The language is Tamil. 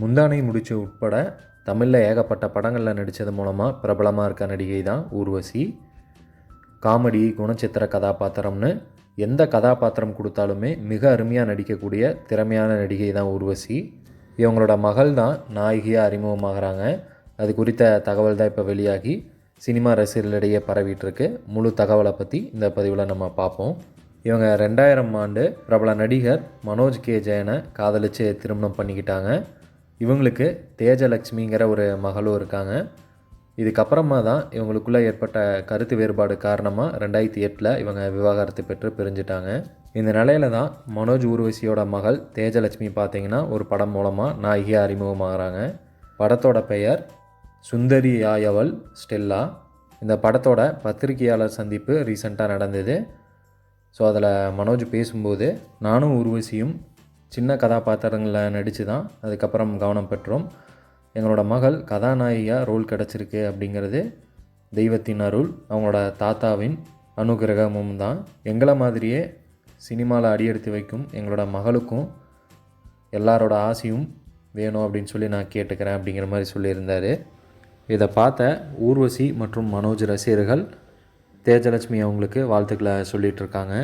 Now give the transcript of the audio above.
முந்தானை முடிச்சு உட்பட தமிழில் ஏகப்பட்ட படங்களில் நடித்தது மூலமாக பிரபலமாக இருக்க நடிகை தான் ஊர்வசி. காமெடி குணச்சித்திர கதாபாத்திரம்னு எந்த கதாபாத்திரம் கொடுத்தாலுமே மிக அருமையாக நடிக்கக்கூடிய திறமையான நடிகை தான் ஊர்வசி. இவங்களோட மகள் தான் நாயகியாக அறிமுகமாகறாங்க. அது குறித்த தகவல் தான் இப்போ வெளியாகி சினிமா ரசிகர்களிடையே பரவிட்டுருக்கு. முழு தகவலை பற்றி இந்த பதிவில் நம்ம பார்ப்போம். இவங்க ரெண்டாயிரம் ஆண்டு பிரபல நடிகர் மனோஜ் கே. ஜெயனை காதலித்து திருமணம் பண்ணிக்கிட்டாங்க. இவங்களுக்கு தேஜலக்ஷ்மிங்கிற ஒரு மகளும் இருக்காங்க. இதுக்கப்புறமா தான் இவங்களுக்குள்ளே ஏற்பட்ட கருத்து வேறுபாடு காரணமாக ரெண்டாயிரத்தி எட்டில் இவங்க விவாகரத்து பெற்று பிரிஞ்சிட்டாங்க. இந்த நிலையில தான் மனோஜ் ஊர்வசியோட மகள் தேஜலட்சுமி பார்த்தீங்கன்னா ஒரு படம் மூலமாக நாயகியாக அறிமுகமாகறாங்க. படத்தோட பெயர் சுந்தரி ஆயவள் ஸ்டெல்லா. இந்த படத்தோட பத்திரிகையாளர் சந்திப்பு ரீசெண்டாக நடந்தது. ஸோ அதில் மனோஜ் பேசும்போது நானும் உருவசியும் சின்ன கதாபாத்திரங்களில் நடித்து தான் அதுக்கப்புறம் கவனம் பெற்றோம். எங்களோட மகள் கதாநாயகியாக ரோல் கிடச்சிருக்கு அப்படிங்கிறது தெய்வத்தின் அருள். அவங்களோட தாத்தாவின் அனுகிரகமும் தான். எங்களை மாதிரியே சினிமாவில் அடியெடுத்து வைக்கும் எங்களோட மகளுக்கும் எல்லாரோட ஆசையும் வேணும் அப்படின்னு சொல்லி நான் கேட்டுக்கிறேன் அப்படிங்கிற மாதிரி சொல்லியிருந்தார். இதை பார்த்த ஊர்வசி மற்றும் மனோஜ் ரசிகர்கள் தேஜலட்சுமி அவங்களுக்கு வாழ்த்துக்களை சொல்லிகிட்ருக்காங்க